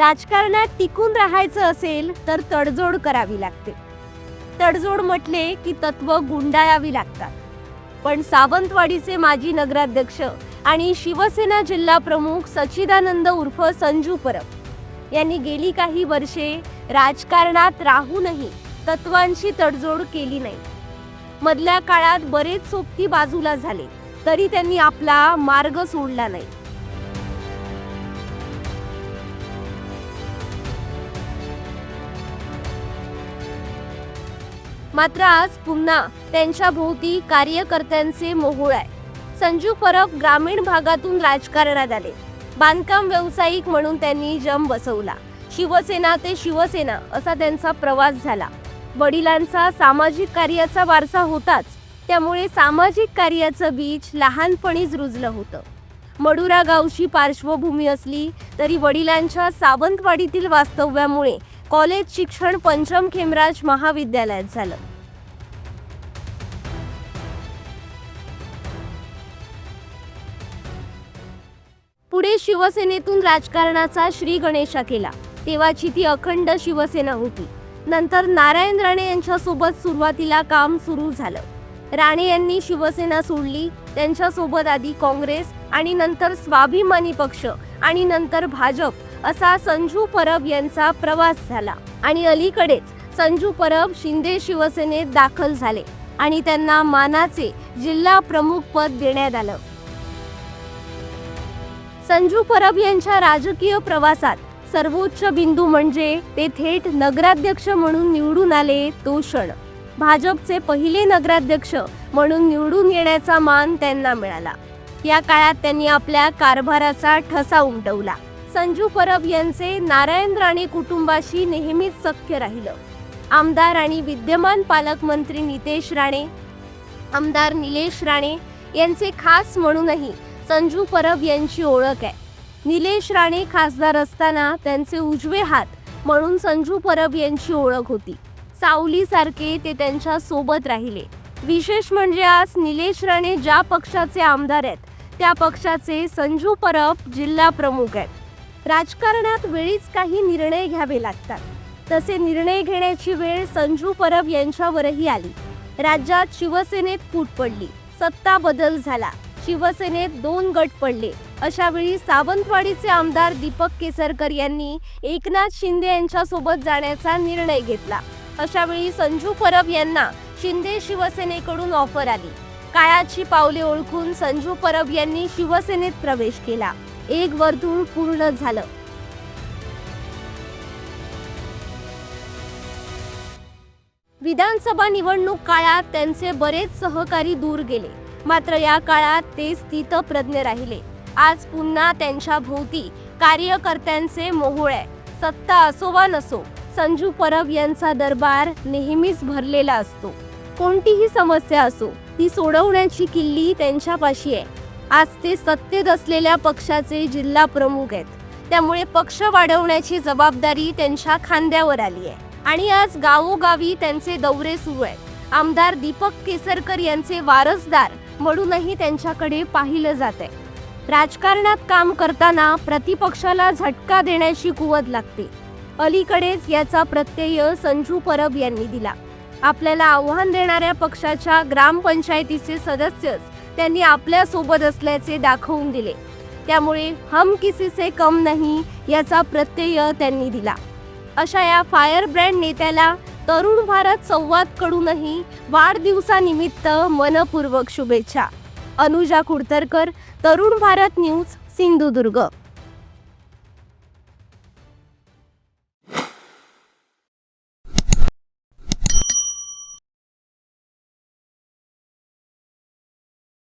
राजकारणात टिकून राहायचं असेल तर तडजोड करावी लागते. तडजोड म्हटले की तत्व गुंडाळावी लागतात. पण सावंतवाडीचे माजी नगराध्यक्ष आणि शिवसेना जिल्हा प्रमुख सच्चिदानंद उर्फ संजू परब यांनी गेली काही वर्षे राजकारणात राहूनही तत्वांशी तडजोड केली नाही. मधल्या काळात बरेच सोबती बाजूला झाले तरी त्यांनी आपला मार्ग सोडला नाही. मात्र आज पुन्हा त्यांच्या भोवती कार्यकर्त्यांचे मोहोळ आहे. संजू परब ग्रामीण भागातून राजकारणात आले. बांधकाम व्यावसायिक म्हणून त्यांनी जम बसवला. शिवसेना ते शिवसेना असा त्यांचा प्रवास झाला. वडिलांचा सामाजिक कार्याचा वारसा होताच त्यामुळे सामाजिक कार्याचं बीज लहानपणीच रुजलं होतं. मडुरा गावची पार्श्वभूमी असली तरी वडिलांच्या सावंतवाडीतील वास्तव्यामुळे कॉलेज शिक्षण पंचम खेमराज महाविद्यालयात झालं. पुढे शिवसेनेतून राजकारणाचा श्री गणेशा केला. तेव्हाची ती अखंड शिवसेना होती. नंतर नारायण राणे यांच्यासोबत सुरुवातीला काम सुरू झालं. राणे यांनी शिवसेना सोडली त्यांच्यासोबत आधी काँग्रेस आणि नंतर स्वाभिमानी पक्ष आणि नंतर भाजप असा संजू परब यांचा प्रवास झाला. आणि अलीकडेच संजू परब शिंदे शिवसेनेत दाखल झाले आणि त्यांना मानाचे जिल्हा प्रमुख पद देण्यात आलं. संजू परब यांच्या राजकीय प्रवासात सर्वोच्च बिंदू म्हणजे ते थेट नगराध्यक्ष म्हणून निवडून आले तो क्षण. भाजपचे पहिले नगराध्यक्ष म्हणून निवडून येण्याचा मान त्यांना मिळाला. या काळात त्यांनी आपल्या कारभाराचा ठसा उमटवला. संजू परब यांचे नारायण राणे कुटुंबाशी नेहमीच सख्य राहिलं. आमदार आणि विद्यमान पालकमंत्री नितेश राणे आमदार निलेश राणे यांचे खास म्हणूनही संजू परब यांची ओळख आहे. निलेश राणे खासदार असताना त्यांचे उजवे हात म्हणून संजू परब यांची ओळख होती. सावलीसारखे ते त्यांच्यासोबत राहिले. विशेष म्हणजे आज निलेश राणे ज्या पक्षाचे आमदार आहेत त्या पक्षाचे संजू परब जिल्हा प्रमुख आहेत. राजकारणात वेळीच काही निर्णय घ्यावे लागतात. तसे निर्णय घेण्याची वेळ संजू परब यांच्यावरही आली. राज्यात शिवसेनेत फूट पडली. सत्ता बदल झाला. शिवसेनेत दोन गट पडले. अशा वेळी सावंतवाडीचे आमदार दीपक केसरकर यांनी एकनाथ शिंदे यांच्यासोबत जाण्याचा निर्णय घेतला. अशा वेळी संजू परब यांना शिंदे शिवसेनेकडून ऑफर आली. काळाची पावले ओळखून संजू परब यांनी शिवसेनेत प्रवेश केला. एक वर्तुळ पूर्ण झालं. विधानसभा निवडणूक काळात त्यांचे बरेच सहकारी दूर गेले. मात्र या काळात ते स्थितप्रज्ञ राहिले. आज पुन्हा त्यांच्या भोवती कार्यकर्त्यांचे मोहोळ आहे. सत्ता असो वा नसो संजू परब यांचा दरबार नेहमीच भरलेला असतो. कोणतीही समस्या असो ती सोडवण्याची किल्ली त्यांच्यापाशी आहे. आज ते सत्तेत असलेल्या पक्षाचे जिल्हा प्रमुख आहेत. त्यामुळे पक्ष वाढवण्याची जबाबदारी त्यांच्या खांद्यावर आली आहे. आणि आज गावोगावी त्यांचे दौरे सुरू आहेत. आमदार दीपक केसरकर यांचे वारसदार म्हणूनही त्यांच्याकडे पाहिलं जात आहे राजकारणात काम करताना प्रतिपक्षाला झटका देण्याची कुवत लागते. अलीकडेच याचा प्रत्यय संजू परब यांनी दिला. आपल्याला आव्हान देणाऱ्या पक्षाच्या ग्रामपंचायतीचे सदस्यच त्यांनी आपल्यासोबत असल्याचे दाखवून दिले. त्यामुळे हम किसी से कम नाही याचा प्रत्यय त्यांनी दिला. अशा या फायर ब्रँड नेत्याला तरुण भारत संवाद कडूनही वाढदिवसानिमित्त मनपूर्वक शुभेच्छा. अनुजा कुडतरकर तरुण भारत न्यूज सिंधुदुर्ग.